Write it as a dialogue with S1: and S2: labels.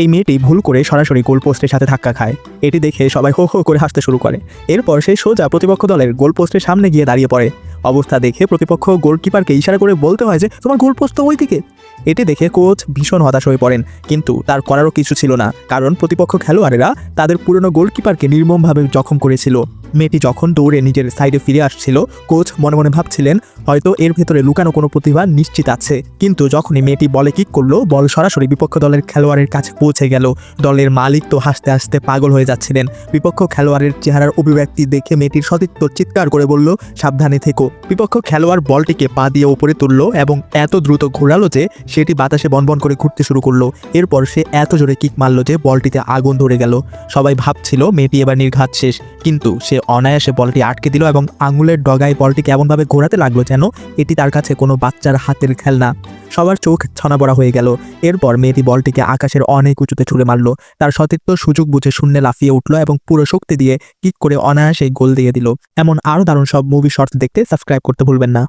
S1: এই মেয়েটি ভুল করে সরাসরি গোলপোস্টের সাথে ধাক্কা খায়। এটি দেখে সবাই হো হো করে হাসতে শুরু করে। এরপর সে সোজা প্রতিপক্ষ দলের গোলপোস্টের সামনে গিয়ে দাঁড়িয়ে পড়ে। অবস্থা দেখে প্রতিপক্ষ গোলকিপারকে ইশারা করে বলতে হয় যে, তোমার গোল পোস্ট তো ওই দিকে এটি দেখে কোচ ভীষণ হতাশ হয়ে পড়েন, কিন্তু তার করারও কিছু ছিল না, কারণ প্রতিপক্ষ খেলোয়াড়েরা তাদের পুরনো গোলকিপারকে নির্মমভাবে জখম করেছিল। মেয়েটি যখন দৌড়ে নিজের সাইডে ফিরে আসছিল কোচ মনে মনে ভাবছিলেন, হয়তো এর ভেতরে লুকানো কোনো প্রতিভা নিশ্চিত আছে। কিন্তু যখনই মেয়েটি বলে কিক করল, বল সরাসরি বিপক্ষ দলের খেলোয়াড়ের কাছে পৌঁছে গেল। দলের মালিক তো হাসতে হাসতে পাগল হয়ে যাচ্ছিলেন। বিপক্ষ খেলোয়াড়ের চেহারার অভিব্যক্তি দেখে মেয়েটির সতীর্থ চিৎকার করে বলল, সাবধানে থেকো। বিপক্ষ খেলোয়াড় বলটিকে পা দিয়ে উপরে তুললো এবং এত দ্রুত ঘোরালো যে সেটি বাতাসে বনবন করে ঘুরতে শুরু করল। এরপর সে এত জোরে কিক মারলো যে বলটিতে আগুন ধরে গেল। সবাই ভাবছিল মেয়েটি এবার নির্ঘাত শেষ। কিন্তু সে অনায়াসে বলটি আটকে দিল এবং আঙুলের ডগায় বলটিকে এমনভাবে ঘোরাতে লাগল যেন এটি তার কাছে কোনো বাচ্চার হাতের খেলনা। সবার চোখ ছনাবড়া হয়ে গেল। এরপর মেয়েটি বলটিকে আকাশের অনেক উঁচুতে ছুড়ে মারল। তার সতীর্থ সুযোগ বুঝে শূন্যে লাফিয়ে উঠল এবং পুরো শক্তি দিয়ে কিক করে অনায়াসে গোল দিয়ে দিল। এমন আরও দারুণ সব মুভি শর্টস দেখতে সাবস্ক্রাইব করতে ভুলবেন না।